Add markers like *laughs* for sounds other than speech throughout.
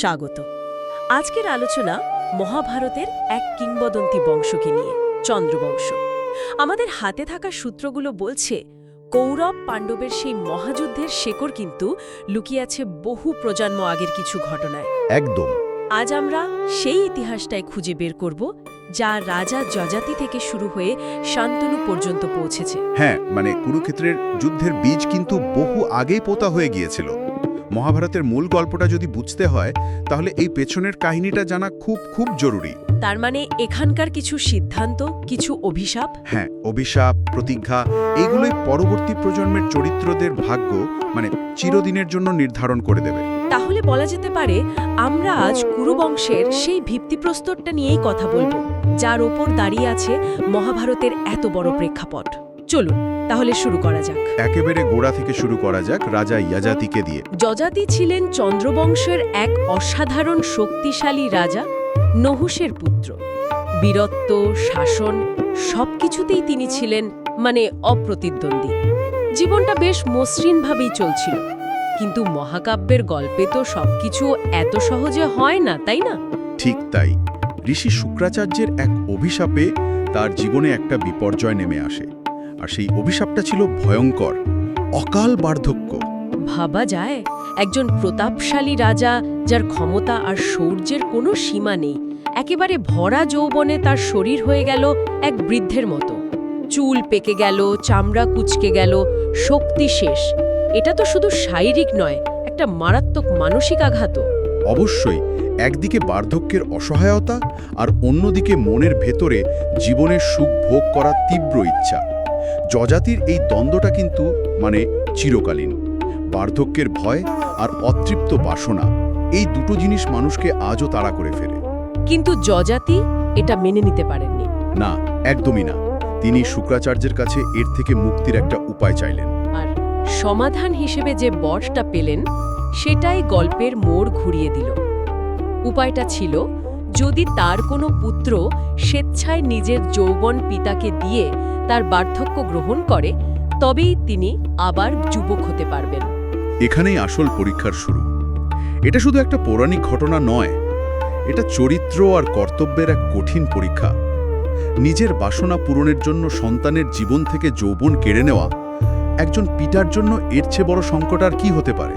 স্বাগত। আজকের আলোচনা মহাভারতের এক কিংবদন্তি বংশকে নিয়ে চন্দ্রবংশ। আমাদের হাতে থাকা সূত্রগুলো বলছে কৌরব পাণ্ডবের সেই মহাযুদ্ধের শেকড় কিন্তু লুকিয়ে আছে বহু প্রজন্ম আগের কিছু ঘটনায়। একদম। আজ আমরা সেই ইতিহাসটাই খুঁজে বের করব যা রাজা যজাতি থেকে শুরু হয়ে শান্তনু পর্যন্ত পৌঁছেছে। হ্যাঁ মানে কুরুক্ষেত্রের যুদ্ধের বীজ কিন্তু বহু আগেই পোতা হয়ে গিয়েছিল। মহাভারতের মূল গল্পটা যদি বুঝতে হয় তাহলে এই পেছনের কাহিনীটা জানা খুব খুব জরুরি। তার মানে এখানকার কিছু সিদ্ধান্ত কিছু অভিশাপ? হ্যাঁ অভিশাপ প্রতিজ্ঞা এইগুলোই পরবর্তী প্রজন্মের চরিত্রদের ভাগ্য মানে চিরদিনের জন্য নির্ধারণ করে দেবে। তাহলে বলা যেতে পারে আমরা আজ কুরুবংশের সেই ভিত্তিপ্রস্তরটা নিয়েই কথা বলব যার ওপর দাঁড়িয়ে আছে মহাভারতের এত বড় প্রেক্ষাপট। চলুন তাহলে শুরু করা যাক। একেবারে গোড়া থেকে শুরু করা যাক রাজা ইয়াজাতিকে দিয়ে। যজাতি ছিলেন চন্দ্রবংশের এক অসাধারণ শক্তিশালী রাজা নহুষের পুত্র। বীরত্ব শাসন সবকিছুতেই তিনি ছিলেন মানে অপ্রতিদ্বন্দ্বী। জীবনটা বেশ মসৃণভাবেই চলছিল। কিন্তু মহাকাব্যের গল্পে তো সবকিছু এত সহজে হয় না তাই না? ঠিক তাই। ঋষি শুক্রাচার্যের এক অভিশাপে তার জীবনে একটা বিপর্যয় নেমে আসে। আর সেই অভিশাপটা ছিল ভয়ঙ্কর অকাল বার্ধক্য। ভাবা যায় একজন প্রতাপশালী রাজা যার ক্ষমতা আর শৌর্যের কোনো সীমা নেই একেবারে ভরা যৌবনে তার শরীর হয়ে গেল এক বৃদ্ধের মতো। চুল পেকে গেল চামড়া কুচকে গেল শক্তি শেষ। এটা তো শুধু শারীরিক নয় একটা মারাত্মক মানসিক আঘাতও। অবশ্যই একদিকে বার্ধক্যের অসহায়তা আর অন্যদিকে মনের ভেতরে জীবনের সুখ ভোগ করার তীব্র ইচ্ছা। যজাতির এই দ্বন্দ্বটা কিন্তু মানে চিরকালীন। বার্ধক্যের ভয় আর অতৃপ্ত বাসনা এই দুটো জিনিস মানুষকে আজও তাড়া করে ফেলে। কিন্তু যজাতি এটা মেনে নিতে পারেননি। না একদমই না। তিনি শুক্রাচার্যের কাছে এর থেকে মুক্তির একটা উপায় চাইলেন। আর সমাধান হিসেবে যে বরটা পেলেন সেটাই গল্পের মোড় ঘুরিয়ে দিল। উপায়টা ছিল যদি তার কোনো পুত্র স্বেচ্ছায় নিজের যৌবন পিতাকে দিয়ে তার বার্ধক্য গ্রহণ করে তবেই তিনি আবার যুবক হতে পারবেন। এখানেই আসল পরীক্ষার শুরু। এটা শুধু একটা পৌরাণিক ঘটনা নয় এটা চরিত্র আর কর্তব্যের এক কঠিন পরীক্ষা। নিজের বাসনা পূরণের জন্য সন্তানের জীবন থেকে যৌবন কেড়ে নেওয়া একজন পিতার জন্য এর চেয়ে বড় সংকট আর কি হতে পারে?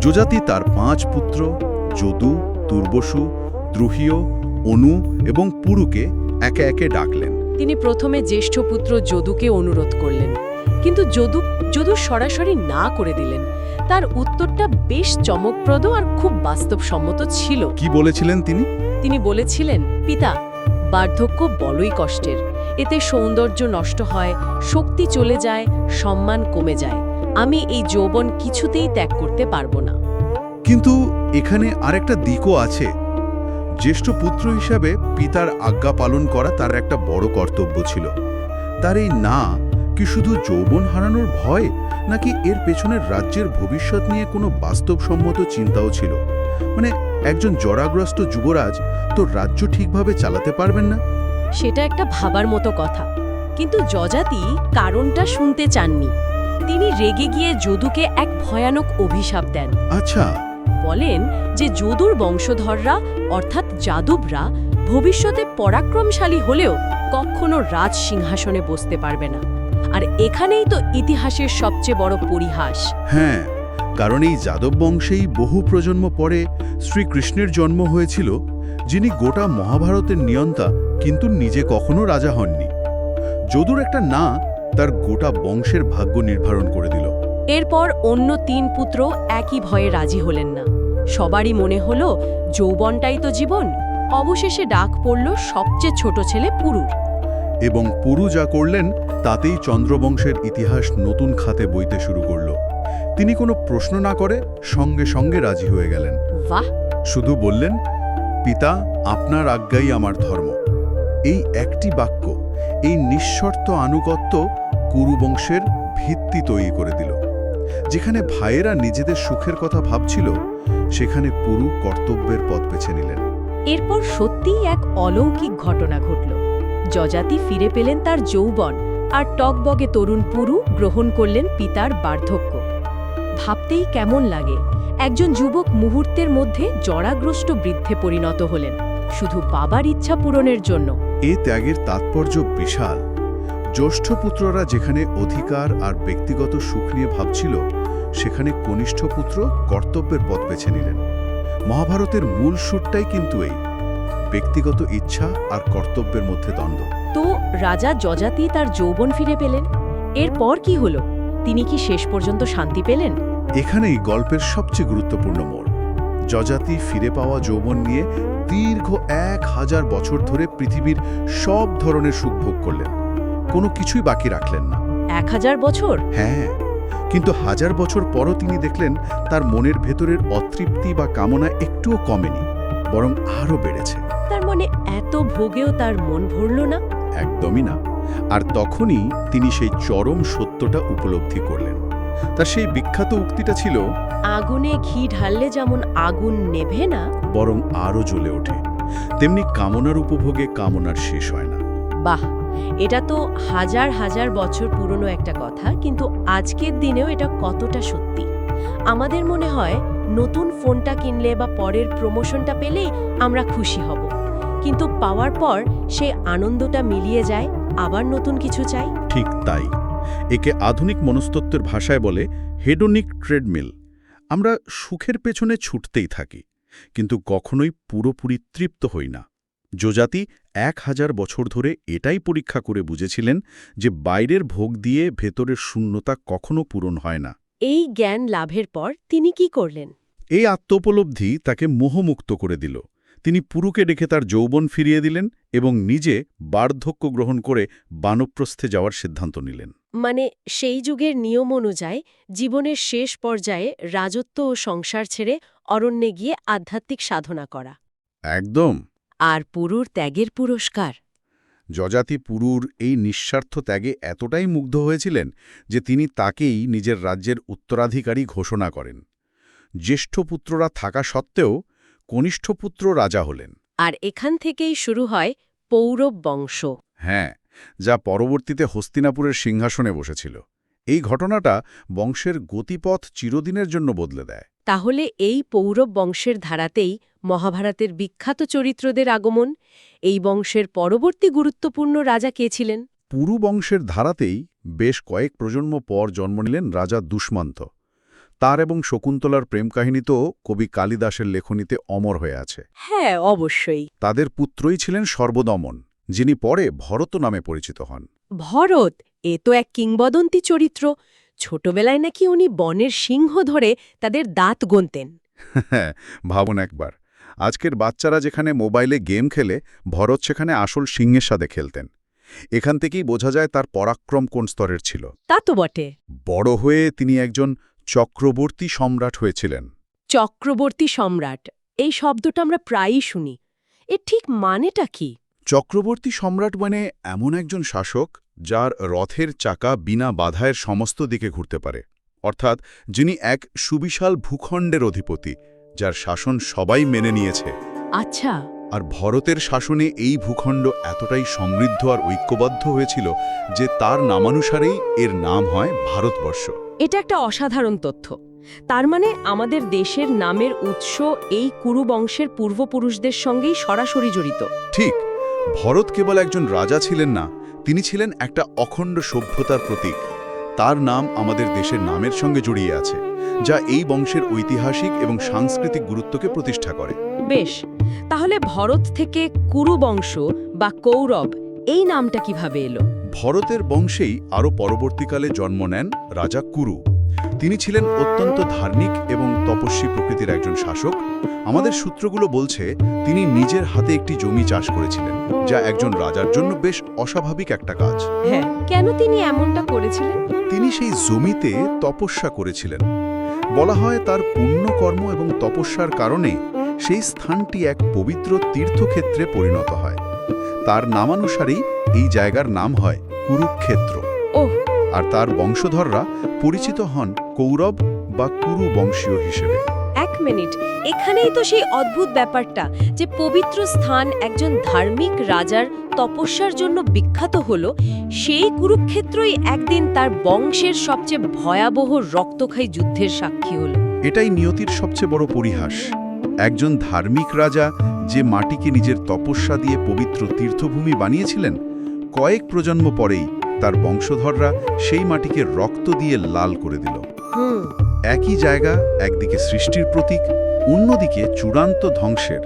যজাতি তার পাঁচ পুত্র যদু তুর্বসু দ্রুহীয় অনু এবং পুরুকে একে একে ডাকলেন। তিনি প্রথমে জ্যেষ্ঠ পুত্র যদুকে অনুরোধ করলেন। কিন্তু যদু যদু সরাসরি না করে দিলেন। তার উত্তরটা বেশ চমকপ্রদ আর খুব বাস্তবসম্মত ছিল। কি বলেছিলেন তিনি? তিনি বলেছিলেন পিতা বার্ধক্য বড়ই কষ্টের। এতে সৌন্দর্য নষ্ট হয় শক্তি চলে যায় সম্মান কমে যায়। আমি এই যৌবন কিছুতেই ত্যাগ করতে পারব না। কিন্তু এখানে আরেকটা দিকও আছে। জ্যেষ্ঠ পুত্র হিসাবে পিতার আজ্ঞা পালন করা তার একটা বড় কর্তব্য ছিল। তার এই না কি শুধু যৌবন হারানোর ভয় নাকি এর পেছনের রাজ্যের ভবিষ্যৎ নিয়ে কোনো বাস্তবসম্মত চিন্তাও ছিল? মানে একজন জরাগ্রস্ত যুবরাজ তো রাজ্য ঠিকভাবে চালাতে পারবেন না? সেটা একটা ভাবার মতো কথা। কিন্তু যজাতি কারণটা শুনতে চাননি। তিনি রেগে গিয়ে যদুকে এক ভয়ানক অভিশাপ দেন। আচ্ছা বলেন যে যদুর বংশধররা অর্থাৎ যাদবরা ভবিষ্যতে পরাক্রমশালী হলেও কখনো রাজ সিংহাসনে বসতে পারবে না। আর এখানেই তো ইতিহাসের সবচেয়ে বড় পরিহাস। হ্যাঁ কারণ এই যাদব বংশেই বহু প্রজন্ম পরে শ্রীকৃষ্ণের জন্ম হয়েছিল যিনি গোটা মহাভারতের নিয়ন্তা কিন্তু নিজে কখনো রাজা হননি। যদুর একটা না তার গোটা বংশের ভাগ্য নির্ধারণ করে দিল। এরপর অন্য তিন পুত্র একই ভয়ে রাজি হলেন না। সবারই মনে হলো যৌবনটাই তো জীবন। অবশেষে ডাক পড়ল সবচেয়ে ছোট ছেলে পুরুর। এবং পুরু যা করলেন তাতেই চন্দ্রবংশের ইতিহাস নতুন খাতে বইতে শুরু করল। তিনি কোনো প্রশ্ন না করে সঙ্গে সঙ্গে রাজি হয়ে গেলেন। বাহ! শুধু বললেন পিতা আপনার আজ্ঞাই আমার ধর্ম। এই একটি বাক্য এই নিঃশর্ত আনুগত্য কুরুবংশের ভিত্তি তৈরি করে দিল। যেখানে ভাইয়েরা নিজেদের সুখের কথা ভাবছিল সেখানে পুরু কর্তব্যের পথ বেছে নিলেন। এরপর সত্যিই এক অলৌকিক ঘটনা ঘটল। যজাতি ফিরে পেলেন তার যৌবন আর টকবগে তরুণ পুরু গ্রহণ করলেন পিতার বার্ধক্য। ভাবতেই কেমন লাগে একজন যুবক মুহূর্তের মধ্যে জরাগ্রস্ত বৃদ্ধে পরিণত হলেন শুধু বাবার ইচ্ছা পূরণের জন্য। এ ত্যাগের তাৎপর্য বিশাল। জ্যৈষ্ঠ পুত্ররা যেখানে অধিকার আর ব্যক্তিগত সুখ নিয়ে ভাবছিল সেখানে কনিষ্ঠ পুত্র কর্তব্যের পথ বেছে নিলেন। মহাভারতের মূল সুরটাই কিন্তু এই ব্যক্তিগত ইচ্ছা আর কর্তব্যের মধ্যে দ্বন্দ্ব। তো রাজা যজাতি তার যৌবন ফিরে পেলেন। এরপর কি হলো? তিনি কি শেষ পর্যন্ত শান্তি পেলেন? এখানেই গল্পের সবচেয়ে গুরুত্বপূর্ণ মোড়। যজাতি ফিরে পাওয়া যৌবন নিয়ে দীর্ঘ এক হাজার বছর ধরে পৃথিবীর সব ধরনের সুখ ভোগ করলেন। কোনো কিছুই বাকি রাখলেন না। এক হাজার বছর? হ্যাঁ কিন্তু হাজার বছর পরও তিনি দেখলেন তার মনের ভেতরের অতৃপ্তি বা কামনা একটুও কমেনি বরং আরও বেড়েছে। তার মানে এত ভোগেও তার মন ভরল না? একদমই না। আর তখনই তিনি সেই চরম সত্যটা উপলব্ধি করলেন। তার সেই বিখ্যাত উক্তিটা ছিল আগুনে ঘি ঢাললে যেমন আগুন নেভে না বরং আরও জ্বলে ওঠে। তেমনি কামনার উপভোগে কামনার শেষ হয় না। বাহ, এটা তো হাজার হাজার বছর পুরনো একটা কথা, কিন্তু আজকের দিনেও এটা কতটা সত্যি? আমাদের মনে হয় নতুন ফোনটা কিনলে বা পরের প্রমোশনটা পেলেই আমরা খুশি হব। কিন্তু পাওয়ার পর সেই আনন্দটা মিলিয়ে যায়, আবার নতুন কিছু চাই? ঠিক তাই। একে আধুনিক মনস্তত্ত্বের ভাষায় বলে হেডোনিক ট্রেডমিল। আমরা সুখের পেছনে ছুটতেই থাকি, কিন্তু কখনোই পুরোপুরি তৃপ্ত হই না। যোজাতি এক হাজার বছর ধরে এটাই পরীক্ষা করে বুঝেছিলেন যে বাইরের ভোগ দিয়ে ভেতরের শূন্যতা কখনো পূরণ হয় না। এই জ্ঞান লাভের পর তিনি কি করলেন? এই আত্মোপলব্ধি তাকে মোহমুক্ত করে দিল। তিনি পুরুকে ডেকে তার যৌবন ফিরিয়ে দিলেন এবং নিজে বার্ধক্য গ্রহণ করে বানপ্রস্থে যাওয়ার সিদ্ধান্ত নিলেন। মানে সেই যুগের নিয়ম অনুযায়ী জীবনের শেষ পর্যায়ে রাজত্ব ও সংসার ছেড়ে অরণ্যে গিয়ে আধ্যাত্মিক সাধনা করা। একদম। আর পুরুর ত্যাগের পুরস্কার। যজাতি পুরুর এই নিঃস্বার্থ ত্যাগে এতটাই মুগ্ধ হয়েছিলেন যে তিনি তাকেই নিজের রাজ্যের উত্তরাধিকারী ঘোষণা করেন। জ্যেষ্ঠ পুত্ররা থাকা সত্ত্বেও কনিষ্ঠ পুত্র রাজা হলেন। আর এখান থেকেই শুরু হয় পৌরব বংশ। হ্যাঁ যা পরবর্তীতে হস্তিনাপুরের সিংহাসনে বসেছিল। এই ঘটনাটা বংশের গতিপথ চিরদিনের জন্য বদলে দেয়। তাহলে এই পৌরব বংশের ধারাতেই মহাভারতের বিখ্যাত চরিত্রদের আগমন এই বংশের পরবর্তী গুরুত্বপূর্ণ রাজা কে ছিলেন? পুরু বংশের ধারাতেই বেশ কয়েক প্রজন্ম পর জন্ম নিলেন রাজা দুষ্মন্ত। তার এবং শকুন্তলার প্রেম কাহিনী তো কবি কালিদাসের লেখনীতে অমর হয়ে আছে। হ্যাঁ অবশ্যই। তাদের পুত্রই ছিলেন সর্বদমন যিনি পরে ভরত নামে পরিচিত হন। ভরত এ তো এক কিংবদন্তি চরিত্র। ছোটবেলায় নাকি উনি বনের সিংহ ধরে তাদের দাঁত গুনতেন। হ্যাঁ *laughs* ভাবুন একবার। আজকের বাচ্চারা যেখানে মোবাইলে গেম খেলে ভরত সেখানে আসল সিংহের সাথে খেলতেন। এখান থেকেই বোঝা যায় তার পরাক্রম কোন স্তরের ছিল। তা তো বটে। বড় হয়ে তিনি একজন চক্রবর্তী সম্রাট হয়েছিলেন। চক্রবর্তী সম্রাট এই শব্দটা আমরা প্রায়ই শুনি। এর ঠিক মানেটা কি? চক্রবর্তী সম্রাট মানে এমন একজন শাসক যার রথের চাকা বিনা বাধায়ের সমস্ত দিকে ঘুরতে পারে অর্থাৎ যিনি এক সুবিশাল ভূখণ্ডের অধিপতি যার শাসন সবাই মেনে নিয়েছে। আচ্ছা। আর ভরতের শাসনে এই ভূখণ্ড এতটাই সমৃদ্ধ আর ঐক্যবদ্ধ হয়েছিল যে তার নামানুসারেই এর নাম হয় ভারতবর্ষ। এটা একটা অসাধারণ তথ্য। তার মানে আমাদের দেশের নামের উৎস এই কুরু বংশের পূর্বপুরুষদের সঙ্গেই সরাসরি জড়িত। ঠিক ভরত কেবল একজন রাজা ছিলেন না তিনি ছিলেন একটা অখণ্ড সভ্যতার প্রতীক। তার নাম আমাদের দেশের নামের সঙ্গে জড়িয়ে আছে যা এই বংশের ঐতিহাসিক এবং সাংস্কৃতিক গুরুত্বকে প্রতিষ্ঠা করে। বেশ তাহলে ভরত থেকে কুরু বংশ বা কৌরব এই নামটা কীভাবে এলো? ভরতের বংশেই আরও পরবর্তীকালে জন্ম নেন রাজা কুরু। তিনি ছিলেন অত্যন্ত ধার্মিক এবং তপস্বী প্রকৃতির একজন শাসক। আমাদের সূত্রগুলো বলছে তিনি নিজের হাতে একটি জমি চাষ করেছিলেন যা একজন রাজার জন্য বেশ অস্বাভাবিক একটা কাজ। হ্যাঁ কেন তিনি এমনটা করেছিলেন? তিনি সেই জমিতে তপস্যা করেছিলেন। বলা হয় তার পুণ্যকর্ম এবং তপস্যার কারণে সেই স্থানটি এক পবিত্র তীর্থক্ষেত্রে পরিণত হয়। তার নামানুসারেই এই জায়গার নাম হয় কুরুক্ষেত্র। ওহ আর তার বংশধররা পরিচিত হন কৌরব বা কুরু বংশীয় হিসেবে। এক মিনিট এখানেই তো সেই অদ্ভুত ব্যাপারটা যে পবিত্র স্থান একজন ধার্মিক রাজার তপস্যার জন্য বিখ্যাত হল সেই কুরুক্ষেত্রই একদিন তার বংশের সবচেয়ে ভয়াবহ রক্তক্ষয়ী যুদ্ধের সাক্ষী হল। এটাই নিয়তির সবচেয়ে বড় পরিহাস। একজন ধার্মিক রাজা যে মাটিকে নিজের তপস্যা দিয়ে পবিত্র তীর্থভূমি বানিয়েছিলেন কয়েক প্রজন্ম পরেই তার বংশধররা সেই মাটিকে রক্ত দিয়ে লাল করে দিল। একই জায়গা একদিকে সৃষ্টির প্রতীক অন্যদিকে চূড়ান্ত ধ্বংসের।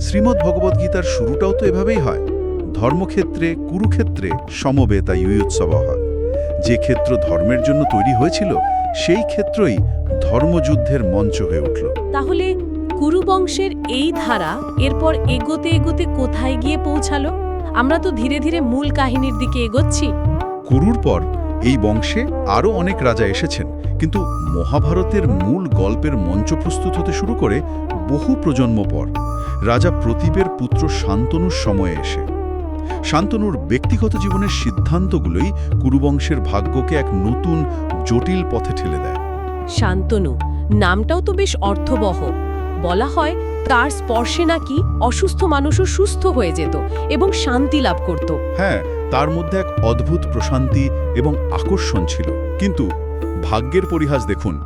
শ্রীমদ্ ভগবদ্গীতার শুরুটাও তো এভাবেই হয়। ধর্মক্ষেত্রে কুরুক্ষেত্রে সমবেতা ইউৎসব হয়। যে ক্ষেত্র ধর্মের জন্য তৈরি হয়েছিল সেই ক্ষেত্রই ধর্মযুদ্ধের মঞ্চ হয়ে উঠল। তাহলে কুরুবংশের এই ধারা এরপর এগোতে এগোতে কোথায় গিয়ে পৌঁছালো? আমরা তো ধীরে ধীরে মূল কাহিনীর দিকে এগোচ্ছি। কুরুর পর এই বংশে আরও অনেক রাজা এসেছেন কিন্তু মহাভারতের মূল গল্পের মঞ্চ প্রস্তুত হতে শুরু করে বহু প্রজন্ম পর। রাজা প্রতীপের পুত্র শান্তনুর সময়ে এসে। শান্তনুর ব্যক্তিগত জীবনের সিদ্ধান্তগুলোই কুরুবংশের ভাগ্যকে এক নতুন জটিল পথে ঠেলে দেয়। শান্তনু নামটাও তো বেশ অর্থবহ। বলা হয় তার স্পর্শে নাকি অসুস্থ মানুষও সুস্থ হয়ে যেত এবং শান্তি লাভ করত। হ্যাঁ তার মধ্যে এক অদ্ভুত প্রশান্তি এবং আকর্ষণ ছিল। কিন্তু ভাগ্যের পরিহাস দেখুন,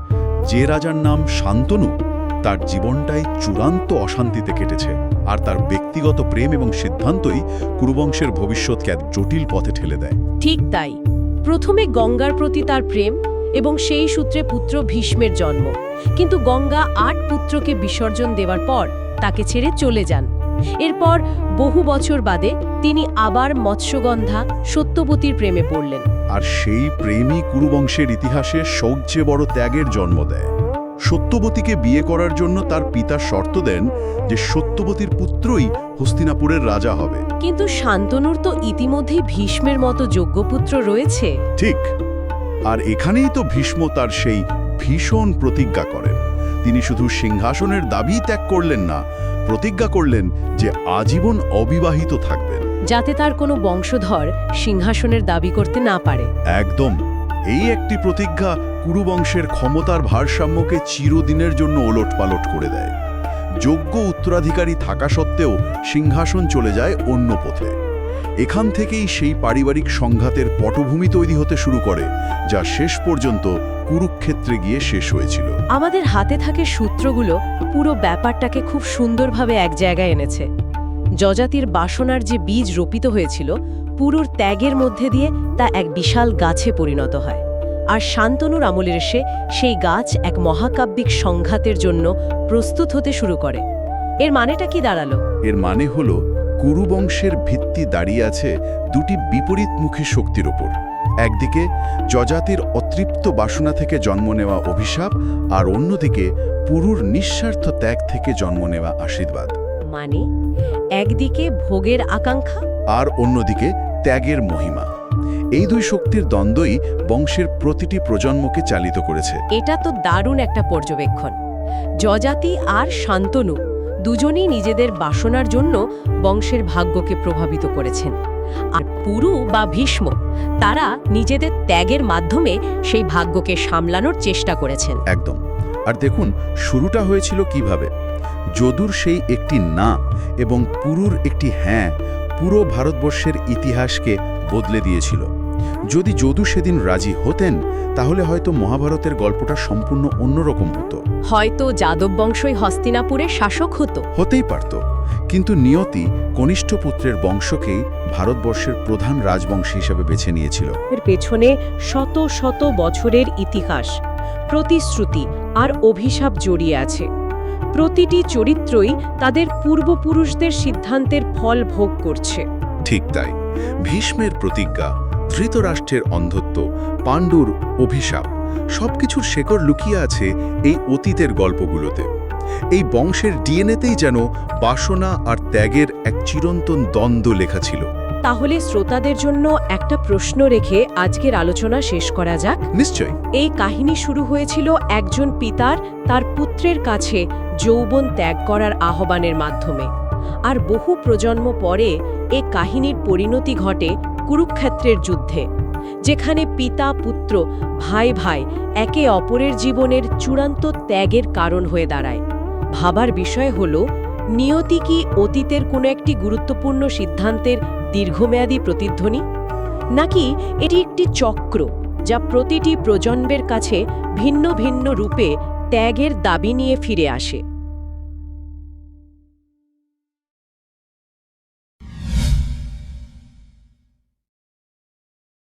যে রাজার নাম শান্তনু, তার জীবনটাই চূড়ান্ত অশান্তিতে কেটেছে আর তার ব্যক্তিগত প্রেম এবং সিদ্ধান্তই কুরুবংশের ভবিষ্যৎকে এক জটিল পথে ঠেলে দেয়। ঠিক তাই। প্রথমে গঙ্গার প্রতি তার প্রেম এবং সেই সূত্রে পুত্র ভীষ্মের জন্ম। কিন্তু গঙ্গা আট পুত্রকে বিসর্জন দেওয়ার পর তাকে ছেড়ে চলে যান। এরপর বহু বছর বাদে তিনি আবার মৎস্যগন্ধা সত্যবতীর প্রেমে পড়লেন। আর সেই প্রেমই কুরুবংশের ইতিহাসে সবচেয়ে বড় ত্যাগের জন্ম দেয়। সত্যবতীকে বিয়ে করার জন্য তার পিতা শর্ত দেন যে সত্যবতীর পুত্রই হস্তিনাপুরের রাজা হবে। কিন্তু শান্তনুর তো ইতিমধ্যেই ভীষ্মের মতো যোগ্যপুত্র রয়েছে। ঠিক। আর এখানেই তো ভীষ্ম তার সেই ভীষণ প্রতিজ্ঞা করেন। তিনি শুধু সিংহাসনের দাবি ত্যাগ করলেন না প্রতিজ্ঞা করলেন যে আজীবন অবিবাহিত থাকবেন। যাতে তার কোনো বংশধর সিংহাসনের দাবি করতে না পারে। একদম। এই একটি প্রতিজ্ঞা কুরুবংশের ক্ষমতার ভারসাম্যকে চিরদিনের জন্য ওলটপালট করে দেয়। যোগ্য উত্তরাধিকারী থাকা সত্ত্বেও সিংহাসন চলে যায় অন্য পথে। এখান থেকেই সেই পারিবারিক সংঘাতের পটভূমি তৈরি হতে শুরু করে যা শেষ পর্যন্ত কুরুক্ষেত্রে গিয়ে শেষ হয়েছিল। আমাদের হাতে থাকে সূত্রগুলো পুরো ব্যাপারটাকে খুব সুন্দরভাবে এক জায়গায় এনেছে। যজাতির বাসনার যে বীজ রোপিত হয়েছিল পুরুর ত্যাগের মধ্যে দিয়ে তা এক বিশাল গাছে পরিণত হয়। আর শান্তনুর আমলের এসে সেই গাছ এক মহাকাব্যিক সংঘাতের জন্য প্রস্তুত হতে শুরু করে। এর মানেটা কি দাঁড়াল? এর মানে হল কুরুবংশের ভিত্তি দাঁড়িয়ে আছে দুটি বিপরীতমুখী শক্তির ওপর। একদিকে যজাতির অতৃপ্ত বাসনা থেকে জন্ম নেওয়া অভিশাপ আর অন্যদিকে পুরুর নিঃস্বার্থ ত্যাগ থেকে জন্ম নেওয়া আশীর্বাদ। মানে একদিকে ভোগের আকাঙ্ক্ষা? আর অন্যদিকে ত্যাগের মহিমা। এই দুই শক্তির দ্বন্দ্বই বংশের প্রতিটি প্রজন্মকে চালিত করেছে। এটা তো দারুণ একটা পর্যবেক্ষণ। যজাতি আর শান্তনু দুজনেই নিজেদের বাসনার জন্য বংশের ভাগ্যকে প্রভাবিত করেছেন। আর পুরু বা ভীষ্ম, তারা নিজেদের ত্যাগের মাধ্যমে সেই ভাগ্যকে সামলানোর চেষ্টা করেছেন। একদম। আর দেখুন, শুরুটা হয়েছিল কীভাবে? যদুর সেই একটি না এবং পুরুর একটি হ্যাঁ পুরো ভারতবর্ষের ইতিহাসকে বদলে দিয়েছিল। যদি যদু সেদিন রাজি হতেন তাহলে হয়তো মহাভারতের গল্পটা সম্পূর্ণ অন্যরকম হতো। হয়তো যাদব বংশই হস্তিনাপুরের শাসক হতো। হতেই পারত কিন্তু নিয়তি কনিষ্ঠ পুত্রের বংশকেই ভারতবর্ষের প্রধান রাজবংশ হিসেবে বেছে নিয়েছিল। এর পেছনে শত শত বছরের ইতিহাস প্রতিশ্রুতি আর অভিশাপ জড়িয়ে আছে। প্রতিটি চরিত্রই তাদের পূর্বপুরুষদের সিদ্ধান্তের ফল ভোগ করছে। ঠিক তাই ভীষ্মের প্রতিজ্ঞা ধৃতরাষ্ট্রের অন্ধত্ব পাণ্ডুর অভিশাপ সবকিছুর শেকড় লুকিয়ে আছে এই অতীতের গল্পগুলোতে। এই বংশের ডিএনএতেই যেন বাসনা আর ত্যাগের এক চিরন্তন দ্বন্দ্ব লেখা ছিল। তাহলে শ্রোতাদের জন্য একটা প্রশ্ন রেখে আজকের আলোচনা শেষ করা যাক। নিশ্চয় এই কাহিনী শুরু হয়েছিল একজন পিতার তার পুত্রের কাছে যৌবন ত্যাগ করার আহ্বানের মাধ্যমে। আর বহু প্রজন্ম পরে এ কাহিনীর পরিণতি ঘটে কুরুক্ষেত্রের যুদ্ধে, যেখানে পিতা পুত্র ভাই ভাই একে অপরের জীবনের চূড়ান্ত ত্যাগের কারণ হয়ে দাঁড়ায়। ভাবার বিষয় হল, নিয়তি কি অতীতের কোনো একটি গুরুত্বপূর্ণ সিদ্ধান্তের দীর্ঘমেয়াদী প্রতিধ্বনি? নাকি এটি একটি চক্র যা প্রতিটি প্রজন্মের কাছে ভিন্ন ভিন্ন রূপে ত্যাগের দাবি নিয়ে ফিরে আসে?